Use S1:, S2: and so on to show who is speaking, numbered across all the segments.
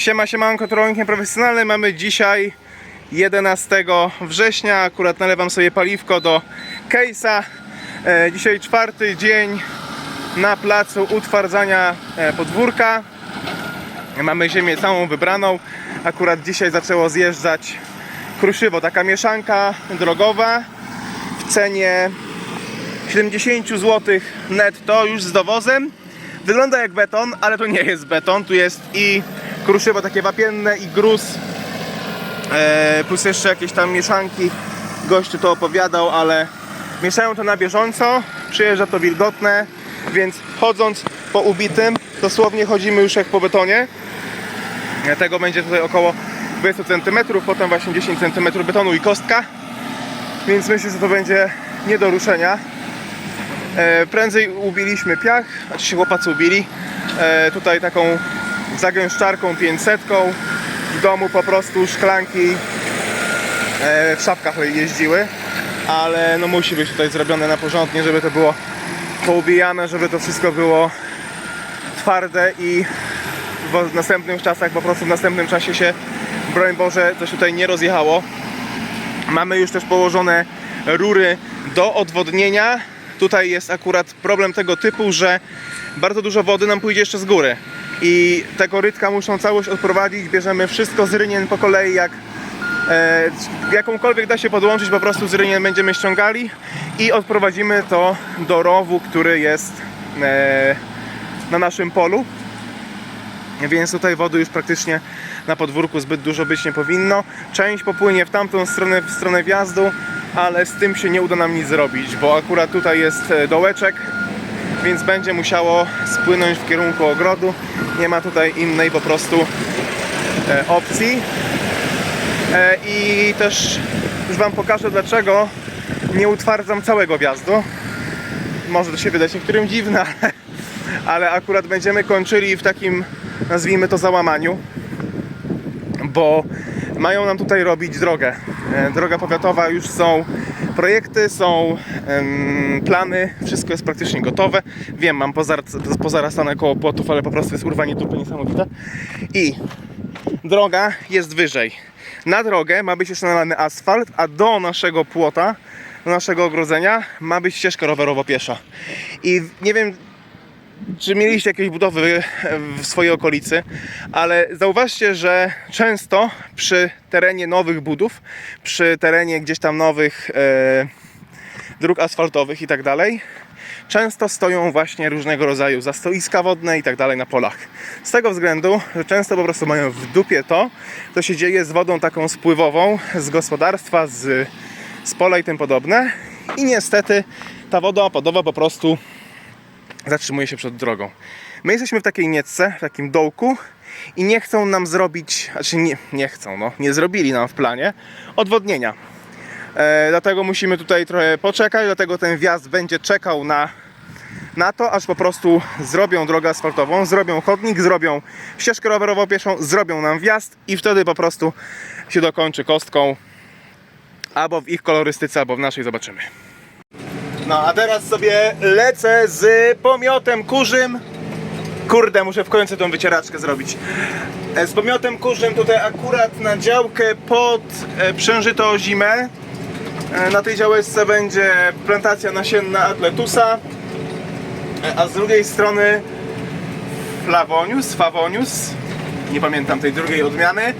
S1: Siema, siemanko, trolling nieprofesjonalny. Mamy dzisiaj 11 września. Akurat nalewam sobie paliwko do case'a. E, dzisiaj czwarty dzień na placu utwardzania e, podwórka. Mamy ziemię całą wybraną. Akurat dzisiaj zaczęło zjeżdżać kruszywo, taka mieszanka drogowa w cenie 70 zł netto już z dowozem. Wygląda jak beton, ale to nie jest beton. Tu jest i kruszywo takie wapienne i gruz. E, plus jeszcze jakieś tam mieszanki. Gościu to opowiadał, ale mieszają to na bieżąco. Przyjeżdża to wilgotne, więc chodząc po ubitym, dosłownie chodzimy już jak po betonie. Tego będzie tutaj około 20 cm, potem właśnie 10 cm betonu i kostka. Więc myślę, że to będzie nie do ruszenia. E, prędzej ubiliśmy piach, znaczy się chłopacy ubili. E, tutaj taką zagęszczarką 500. W domu po prostu szklanki e, w szafkach jeździły. Ale no musi być tutaj zrobione na porządnie, żeby to było poubijane, żeby to wszystko było twarde i w następnych czasach, po prostu w następnym czasie się, broń Boże, coś tutaj nie rozjechało. Mamy już też położone rury do odwodnienia. Tutaj jest akurat problem tego typu, że bardzo dużo wody nam pójdzie jeszcze z góry. I te korytka muszą całość odprowadzić. Bierzemy wszystko z rynien po kolei, jak e, jakąkolwiek da się podłączyć, po prostu z rynien będziemy ściągali i odprowadzimy to do rowu, który jest e, na naszym polu. Więc tutaj wody już praktycznie na podwórku zbyt dużo być nie powinno. Część popłynie w tamtą stronę, w stronę wjazdu, ale z tym się nie uda nam nic zrobić, bo akurat tutaj jest e, dołeczek, więc będzie musiało spłynąć w kierunku ogrodu. Nie ma tutaj innej po prostu e, opcji. E, I też już Wam pokażę dlaczego nie utwardzam całego wjazdu. Może to się wydać niektórym dziwne, ale, ale akurat będziemy kończyli w takim, nazwijmy to, załamaniu bo mają nam tutaj robić drogę. E, Droga powiatowa, już są projekty, są plany, wszystko jest praktycznie gotowe. Wiem, mam pozar, pozarastane koło płotów, ale po prostu jest urwanie dupy niesamowite. I droga jest wyżej. Na drogę ma być jeszcze nalany asfalt, a do naszego płota, do naszego ogrodzenia ma być ścieżka rowerowo-piesza. I nie wiem, czy mieliście jakieś budowy w swojej okolicy, ale zauważcie, że często przy terenie nowych budów, przy terenie gdzieś tam nowych e, dróg asfaltowych i tak dalej, często stoją właśnie różnego rodzaju zastoiska wodne i tak dalej na polach. Z tego względu, że często po prostu mają w dupie to, co się dzieje z wodą taką spływową z gospodarstwa, z, z pola i tym podobne. I niestety ta woda opadowa po prostu zatrzymuje się przed drogą. My jesteśmy w takiej niecce, w takim dołku i nie chcą nam zrobić, znaczy nie, nie chcą, no, nie zrobili nam w planie odwodnienia. E, dlatego musimy tutaj trochę poczekać, dlatego ten wjazd będzie czekał na, na to, aż po prostu zrobią drogę asfaltową, zrobią chodnik, zrobią ścieżkę rowerową pieszą, zrobią nam wjazd i wtedy po prostu się dokończy kostką albo w ich kolorystyce, albo w naszej, zobaczymy. No a teraz sobie lecę z pomiotem kurzym. Kurde, muszę w końcu tą wycieraczkę zrobić. E, Z pomiotem kurzym tutaj akurat na działkę pod e, przężyto zimę. E, Na tej działeczce będzie plantacja nasienna atletusa. A z drugiej strony Flavonius, Favonius. Nie pamiętam tej drugiej odmiany.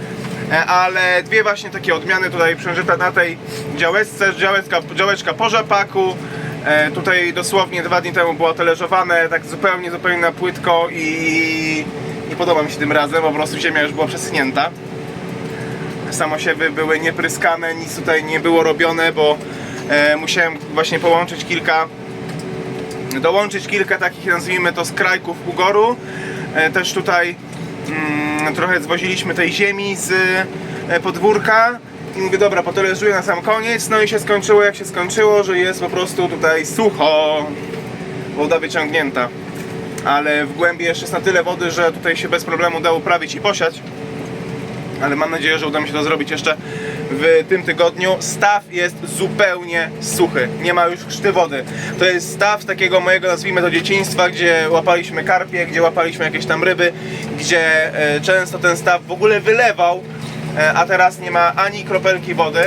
S1: Ale dwie właśnie takie odmiany tutaj przężyte na tej działeczce. Działeczka, działeczka po rzepaku. E, tutaj dosłownie dwa dni temu było talerzowane, tak zupełnie, zupełnie na płytko i nie podoba mi się tym razem, po prostu ziemia już była przesynięta. Samosiewy były niepryskane, nic tutaj nie było robione, bo e, musiałem właśnie połączyć kilka dołączyć kilka takich, nazwijmy to, skrajków ugoru. E, też tutaj mm, trochę zwoziliśmy tej ziemi z e, podwórka. Mówię, dobra, poteleżuję na sam koniec. No i się skończyło jak się skończyło, że jest po prostu tutaj sucho. Woda wyciągnięta. Ale w głębi jeszcze jest na tyle wody, że tutaj się bez problemu da uprawić i posiać. Ale mam nadzieję, że uda mi się to zrobić jeszcze w tym tygodniu. Staw jest zupełnie suchy, nie ma już krzty wody. To jest staw takiego mojego, nazwijmy to dzieciństwa, gdzie łapaliśmy karpie, gdzie łapaliśmy jakieś tam ryby, gdzie e, często ten staw w ogóle wylewał, a teraz nie ma ani kropelki wody.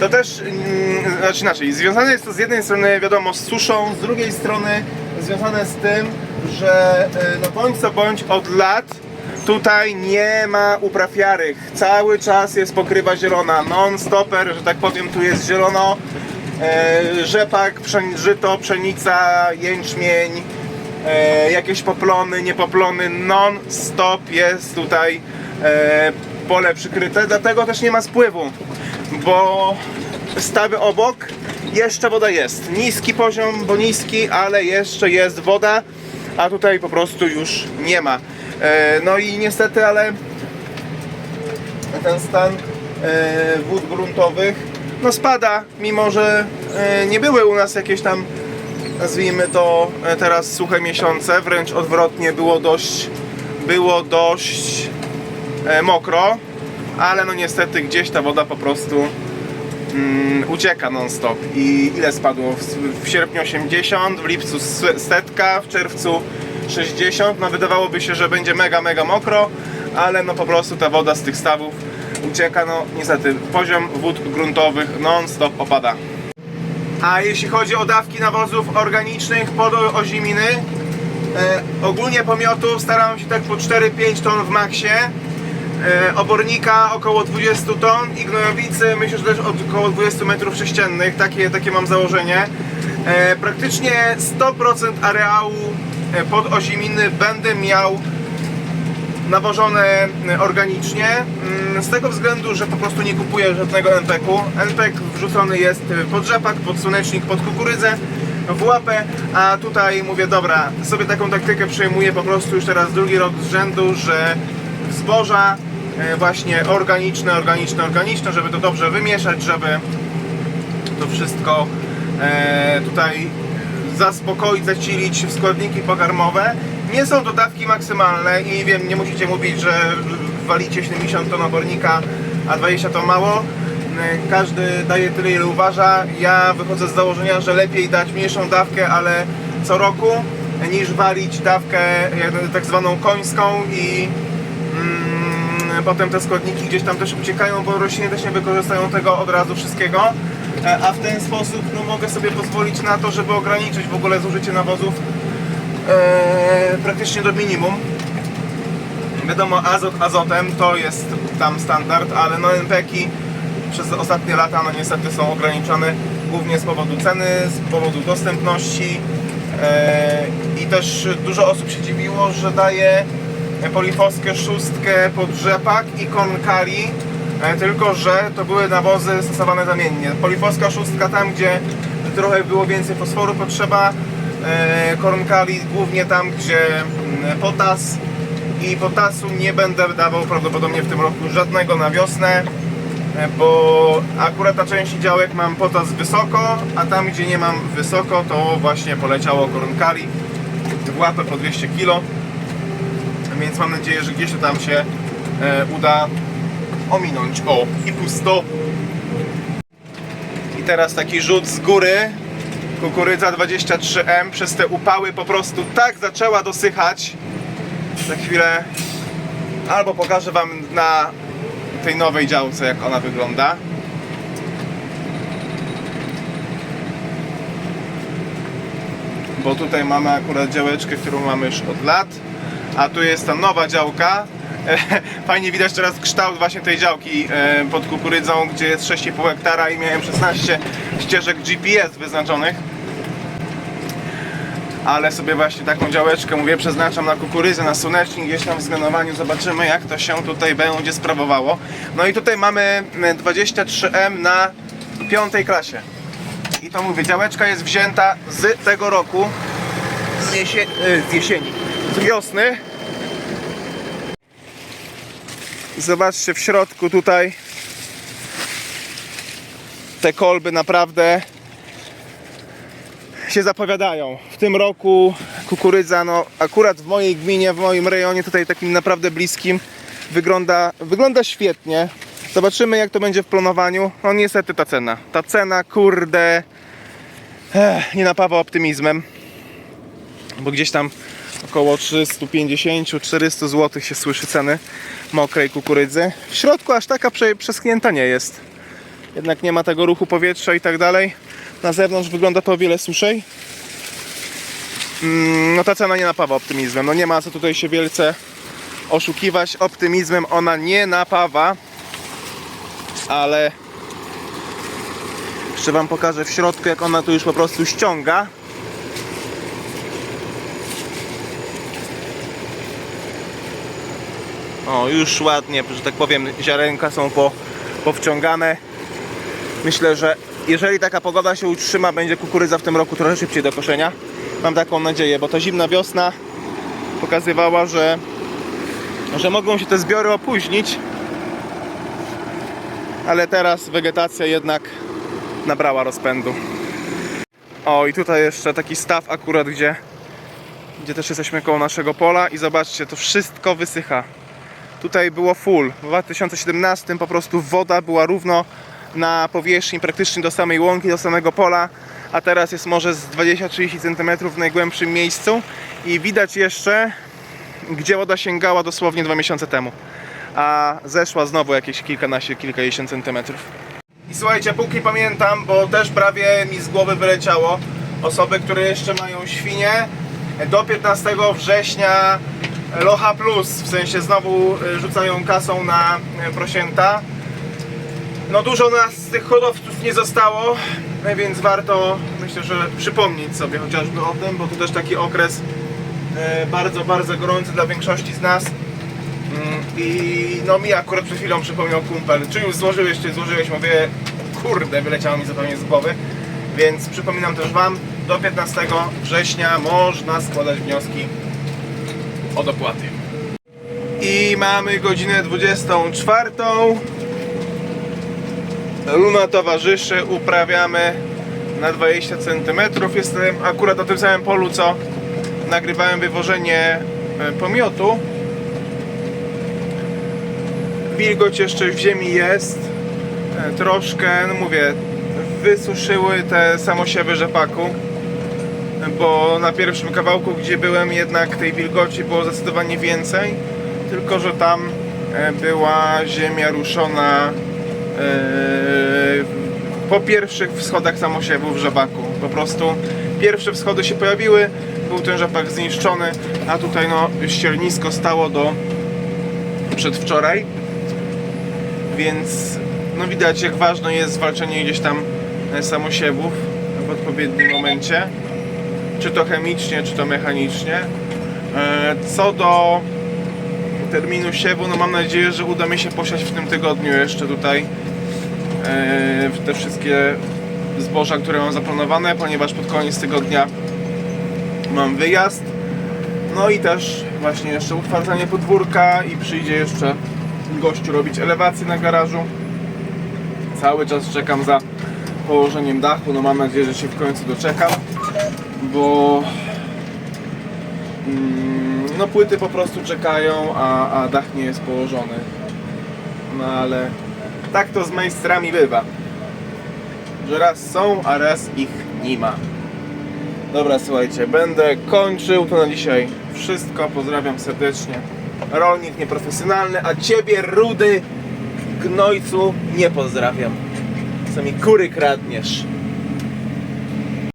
S1: To też, mm, znaczy inaczej, związane jest to z jednej strony wiadomo z suszą, z drugiej strony związane z tym, że e, no bądź co bądź od lat tutaj nie ma upraw jarych. Cały czas jest pokrywa zielona, non-stopper, że tak powiem, tu jest zielono. E, rzepak, żyto, pszenica, jęczmień, e, jakieś poplony, niepoplony, non-stop jest tutaj e, pole przykryte, dlatego też nie ma spływu, bo stawy obok jeszcze woda jest. Niski poziom, bo niski, ale jeszcze jest woda, a tutaj po prostu już nie ma. E, no i niestety, ale ten stan e, wód gruntowych no spada, mimo że e, nie były u nas jakieś tam nazwijmy to teraz suche miesiące, wręcz odwrotnie było dość było dość mokro, ale no niestety gdzieś ta woda po prostu mm, ucieka non stop i ile spadło? W, w sierpniu 80, w lipcu setka, w czerwcu 60, no wydawałoby się, że będzie mega, mega mokro, ale no po prostu ta woda z tych stawów ucieka, no niestety poziom wód gruntowych non stop opada. A jeśli chodzi o dawki nawozów organicznych pod oziminy, e, ogólnie pomiotów staram się tak po 4-5 ton w maksie. E, obornika około 20 ton i gnojowicy myślę, że też około 20 metrów sześciennych, takie, takie mam założenie. E, praktycznie 100% areału e, pod oziminy będę miał nawożone organicznie mm, z tego względu, że po prostu nie kupuję żadnego NPK-u. NPK wrzucony jest pod rzepak, pod słonecznik, pod kukurydzę, w łapę, a tutaj mówię, dobra, sobie taką taktykę przejmuję po prostu już teraz drugi rok z rzędu, że zboża właśnie organiczne, organiczne, organiczne, żeby to dobrze wymieszać, żeby to wszystko e, tutaj zaspokoić, zacilić w składniki pokarmowe. Nie są to dawki maksymalne i wiem, nie musicie mówić, że walicie 70 ton obornika, a 20 to mało. E, Każdy daje tyle, ile uważa. Ja wychodzę z założenia, że lepiej dać mniejszą dawkę, ale co roku, niż walić dawkę e, tak zwaną końską i Mm, potem te składniki gdzieś tam też uciekają, bo rośliny też nie wykorzystają tego od razu wszystkiego. E, A w ten sposób no, mogę sobie pozwolić na to, żeby ograniczyć w ogóle zużycie nawozów e, praktycznie do minimum. Wiadomo, azot azotem to jest tam standard, ale no NPK-i przez ostatnie lata no niestety są ograniczone głównie z powodu ceny, z powodu dostępności e, i też dużo osób się dziwiło, że daje polifoskę szóstkę pod rzepak i konkali, e, tylko że to były nawozy stosowane zamiennie. Polifoska szóstka tam, gdzie trochę było więcej fosforu potrzeba, e, konkali głównie tam, gdzie mm, potas. I potasu nie będę dawał prawdopodobnie w tym roku żadnego na wiosnę, e, bo akurat na części działek mam potas wysoko, a tam gdzie nie mam wysoko, to właśnie poleciało konkali. W łapę po 200 kg więc mam nadzieję, że gdzieś to tam się e, uda ominąć. O, i pusto. I teraz taki rzut z góry. Kukurydza 23M przez te upały po prostu tak zaczęła dosychać. Za chwilę albo pokażę Wam na tej nowej działce, jak ona wygląda. Bo tutaj mamy akurat działeczkę, którą mamy już od lat a tu jest ta nowa działka. Fajnie widać teraz kształt właśnie tej działki e, pod kukurydzą, gdzie jest 6,5 hektara i miałem 16 ścieżek GPS wyznaczonych. Ale sobie właśnie taką działeczkę, mówię, przeznaczam na kukurydzę, na słonecznik, gdzieś tam w zgenowaniu zobaczymy jak to się tutaj będzie sprawowało. No i tutaj mamy 23M na piątej klasie. I to mówię, działeczka jest wzięta z tego roku, z, jesie, e, z jesieni, z wiosny. Zobaczcie w środku tutaj te kolby naprawdę się zapowiadają. W tym roku kukurydza, no akurat w mojej gminie, w moim rejonie, tutaj takim naprawdę bliskim, wygląda, wygląda świetnie. Zobaczymy jak to będzie w planowaniu. No niestety ta cena. Ta cena, kurde, ech, nie napawa optymizmem. Bo gdzieś tam około 350-400 zł się słyszy ceny mokrej kukurydzy. W środku aż taka prze- przeschnięta nie jest. Jednak nie ma tego ruchu powietrza i tak dalej. Na zewnątrz wygląda to o wiele suszej. Mm, No ta cena nie napawa optymizmem. No nie ma co tutaj się wielce oszukiwać. Optymizmem ona nie napawa. Ale jeszcze Wam pokażę w środku jak ona tu już po prostu ściąga. O, już ładnie, że tak powiem, ziarenka są po, powciągane. Myślę, że jeżeli taka pogoda się utrzyma, będzie kukurydza w tym roku trochę szybciej do koszenia. Mam taką nadzieję, bo ta zimna wiosna pokazywała, że, że mogą się te zbiory opóźnić. Ale teraz wegetacja jednak nabrała rozpędu. O, i tutaj jeszcze taki staw akurat, gdzie, gdzie też jesteśmy koło naszego pola i zobaczcie, to wszystko wysycha. Tutaj było full. W 2017 po prostu woda była równo na powierzchni praktycznie do samej łąki, do samego pola, a teraz jest może z 20-30 cm w najgłębszym miejscu i widać jeszcze, gdzie woda sięgała dosłownie dwa miesiące temu, a zeszła znowu jakieś kilkanaście, kilkadziesiąt centymetrów. I słuchajcie, póki pamiętam, bo też prawie mi z głowy wyleciało, osoby, które jeszcze mają świnie, do 15 września Locha Plus, w sensie znowu y, rzucają kasą na y, prosięta. No dużo nas z tych hodowców nie zostało, y, więc warto myślę, że przypomnieć sobie chociażby o tym, bo to też taki okres bardzo, bardzo gorący dla większości z nas. I no mi akurat przed chwilą przypomniał kumpel, czy już złożyłeś, czy złożyłeś, mówię, kurde, wyleciało mi zupełnie z głowy. Więc przypominam też Wam, do 15 września można składać wnioski o dopłaty. I mamy godzinę 24. Luna towarzyszy, uprawiamy na 20 cm. Jestem akurat na tym samym polu, co nagrywałem wywożenie e, pomiotu. Wilgoć jeszcze w ziemi jest. E, Troszkę, no mówię, wysuszyły te samosiewy rzepaku bo na pierwszym kawałku, gdzie byłem, jednak tej wilgoci było zdecydowanie więcej, tylko że tam e, była ziemia ruszona e, po pierwszych wschodach samosiewów rzepaku. Po prostu pierwsze wschody się pojawiły, był ten rzepak zniszczony, a tutaj no ściernisko stało do przedwczoraj, więc no widać jak ważne jest zwalczenie gdzieś tam e, samosiewów w odpowiednim momencie czy to chemicznie, czy to mechanicznie. E, Co do terminu siewu, no mam nadzieję, że uda mi się posiać w tym tygodniu jeszcze tutaj e, te wszystkie zboża, które mam zaplanowane, ponieważ pod koniec tygodnia mam wyjazd. No i też właśnie jeszcze utwardzanie podwórka i przyjdzie jeszcze gościu robić elewację na garażu. Cały czas czekam za położeniem dachu, no mam nadzieję, że się w końcu doczekam bo mm, no płyty po prostu czekają, a, a dach nie jest położony. No ale tak to z majstrami bywa. Że raz są, a raz ich nie ma. Dobra, słuchajcie, będę kończył. To na dzisiaj wszystko. Pozdrawiam serdecznie. Rolnik nieprofesjonalny, a ciebie, rudy gnojcu, nie pozdrawiam. Co mi kury kradniesz.